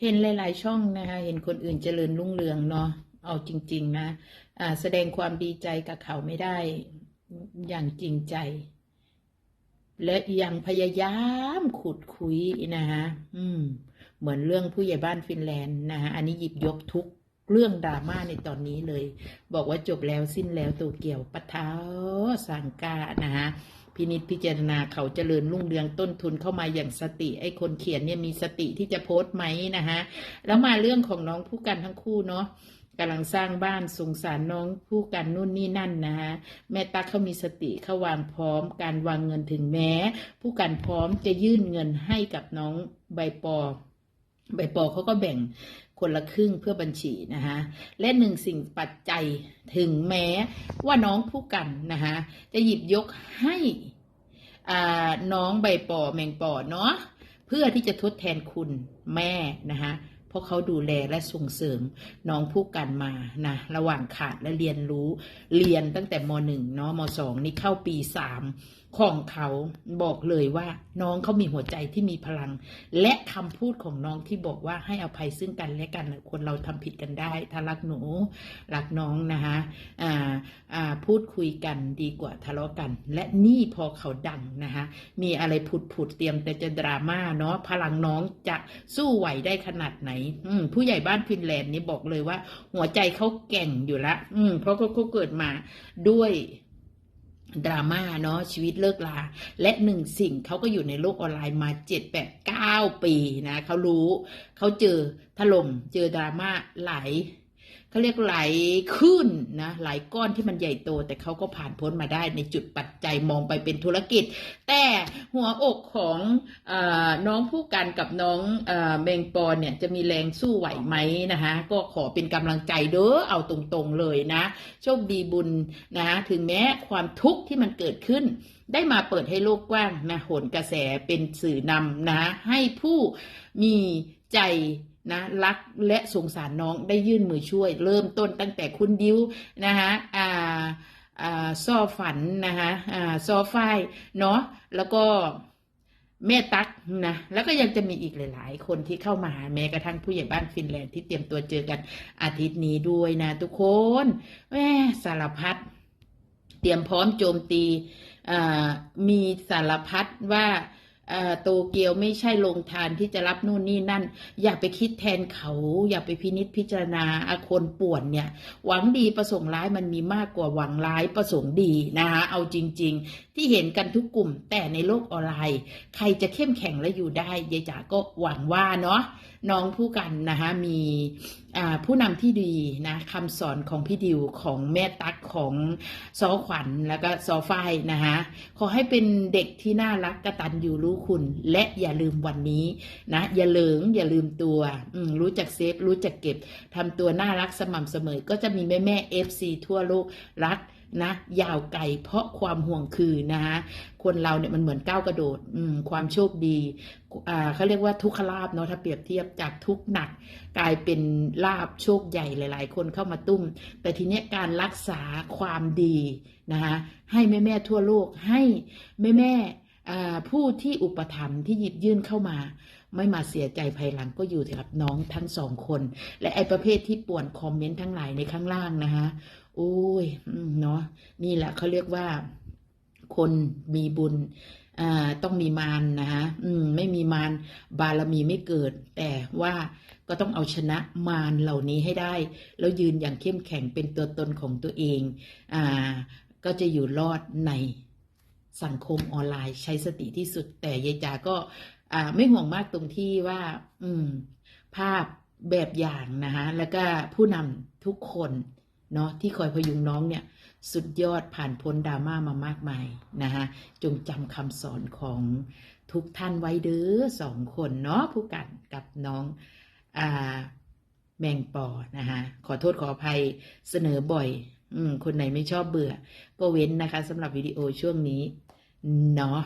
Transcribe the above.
เห็นหลายๆช่องนะคะ เห็นคนอื่นเจริญรุ่งเรืองเนาะ เอาจริง ๆ นะอ่าแสดงความดีใจกับเขาไม่ได้ อย่างจริงใจ และยังพยายามขุดคุยนะคะอืม เหมือนเรื่องผู้ใหญ่บ้านฟินแลนด์นะคะอันนี้หยิบยกทุกเรื่องดราม่าในตอนนี้เลย บอกว่าจบแล้วสิ้นแล้วตัวเกี่ยวปะเท้าสังกานะคะ พินิจพิจารณาเขาเจริญรุ่งเรืองต้นทุนเข้ามาอย่างสติ ไอ้คนเขียนเนี่ยมีสติที่จะโพสต์ไหมนะคะแล้วมาเรื่องของน้องผู้กันทั้งคู่เนาะกำลังสร้างบ้านสงสารน้องผู้กันนู่นนี่นั่นนะคะแม่ตั๊กเขามีสติเขาวางพร้อม การวางเงินถึงแม้ ผู้กันพร้อมจะยื่นเงินให้กับน้องใบปอ ใบปอเขาก็แบ่งคนละครึ่งเพื่อบัญชีนะคะและหนึ่งสิ่งปัจจัยถึงแม้ว่าน้องผู้กันนะคะจะหยิบยกให้ น้องใบปอแมงปอเนาะเพื่อที่จะทดแทนคุณแม่นะคะ เพราะเขาดูแลและส่งเสริมน้องผู้กันมานะระหว่างขาดและเรียนรู้เรียนตั้งแต่มหนึ่งเนาะมสองนี่เข้าปีสามของเขาบอกเลยว่าน้องเขามีหัวใจที่มีพลัง และคำพูดของน้องที่บอกว่าให้อภัยซึ่งกันและกันคนเราทำผิดกันได้ถ้ารักหนูรักน้องนะคะอ่าอ่าพูดคุยกันดีกว่าทะเลาะกัน และนี่พอเขาดังนะคะมีอะไรผุดผุดเตรียมแต่จะดราม่าเนาะพลังน้องจะสู้ไหวได้ขนาดไหนอืมผู้ใหญ่บ้านฟินแลนด์นี่บอกเลยว่า หัวใจเขาแก่งอยู่ละอืมเพราะเขาเขาเกิดมาด้วยดราม่าเนาะชีวิตเลิกลา และหนึ่งสิ่งเขาก็อยู่ในโลกออนไลน์มาเจ็ดแปดเก้าปีนะเขารู้เขาเจอถล่มเจอดราม่าหลาย เขาเรียกไหลขึ้นนะหลายก้อนที่มันใหญ่โต แต่เขาก็ผ่านพ้นมาได้ในจุดปัจจัยมองไปเป็นธุรกิจ แต่หัวอกของอน้องผู้กันกับน้องเอเมงปอนเนี่ยจะมีแรงสู้ไหวไหมนะคะก็ขอเป็นกำลังใจเด้อเอาตรงๆเลยนะ โชคดีบุญนะถึงแม้ความทุกข์ที่มันเกิดขึ้นได้มาเปิดให้โลกกว้างนะโหนกระแสเป็นสื่อนำนะให้ผู้มีใจ นะรักและสงสารน้องได้ยื่นมือช่วย เริ่มต้นตั้งแต่คุณดิวนะคะอ่าอ่าซ่อฝันนะคะอ่าซ่อฝ้ายเนาะแล้วก็แม่ตักนะแล้วก็ยังจะมีอีกหลาย ๆ คนที่เข้ามาแม้กระทั่งผู้ใหญ่บ้านฟินแลนด์ที่เตรียมตัวเจอกันอาทิตย์นี้ด้วยนะทุกคนแม่สารพัดเตรียมพร้อมโจมตีอ่ามีสารพัดว่า โตเกียวไม่ใช่ลงทานที่จะรับนู่นนี่นั่น อย่าไปคิดแทนเขา อย่าไปพินิษพิจารณาอาคนป่วนเนี่ย หวังดีประสงค์ร้ายมันมีมากกว่าหวังร้ายประสงค์ดีนะคะเอาจริง ๆ ที่เห็นกันทุกกลุ่มแต่ในโลกออนไลน์ ใครจะเข้มแข็งและอยู่ได้ยายจ๋าก็หวังว่าเนาะน้องผู้กันนะคะมีผู้นำที่ดีนะคำสอนของพี่ดิวของแม่ตั๊กของซอขวัญแล้วก็ซอฝ้ายนะคะขอให้เป็นเด็กที่น่ารักกระตันอยู่รู้คุณ และอย่าลืมวันนี้นะอย่าเหลิงอย่าลืมตัวรู้จักเซฟรู้จักเก็บทำตัวน่ารักสม่ำเสมอ ก็จะมีแม่แม่เอฟซีทั่วโลกรักนะยาวไกลเพราะความห่วงคือนะฮะคนเราเนี่ยมันเหมือนก้าวกระโดดความโชคดีเขาเรียกว่าทุกขลาบเนาะถ้าเปรียบเทียบจากทุกหนัก กลายเป็นลาบโชคใหญ่หลาย ๆ คนเข้ามาตุ้ม แต่ทีเนี้ยการรักษาความดีนะคะให้แม่แม่ทั่วโลกให้แม่แม่ ผู้ที่อุปถัมภ์ที่หยิบยื่นเข้ามา ไม่มาเสียใจภายหลังก็อยู่กับน้องทั้งสองคน และไอ้ประเภทที่ป่วนคอมเมนต์ทั้งหลายในข้างล่างนะคะโอ้ยเนาะนี่แหละเขาเรียกว่าคนมีบุญต้องมีมารนะฮะมไม่มีมารบารมีไม่เกิด แต่ว่าก็ต้องเอาชนะมารเหล่านี้ให้ได้ แล้วยืนอย่างเข้มแข็งเป็นตัวตนของตัวเองอก็จะอยู่รอดใน สังคมออนไลน์ใช้สติที่สุด แต่ยายจาก็ไม่ห่วงมากตรงที่ว่า อืม ภาพแบบอย่างนะคะแล้วก็ผู้นำทุกคนเนาะที่คอยพยุงน้องเนี่ยสุดยอดผ่านพ้นดราม่ามามากมายนะคะจงจำคำสอนของทุกท่านไว้เด้อสองคนเนาะผู้กันกับน้องอแมงปอนะคะขอโทษขออภัยเสนอบ่อย อืม คนไหนไม่ชอบเบื่อ ก็เว้นนะคะสำหรับวิดีโอช่วงนี้ เนาะ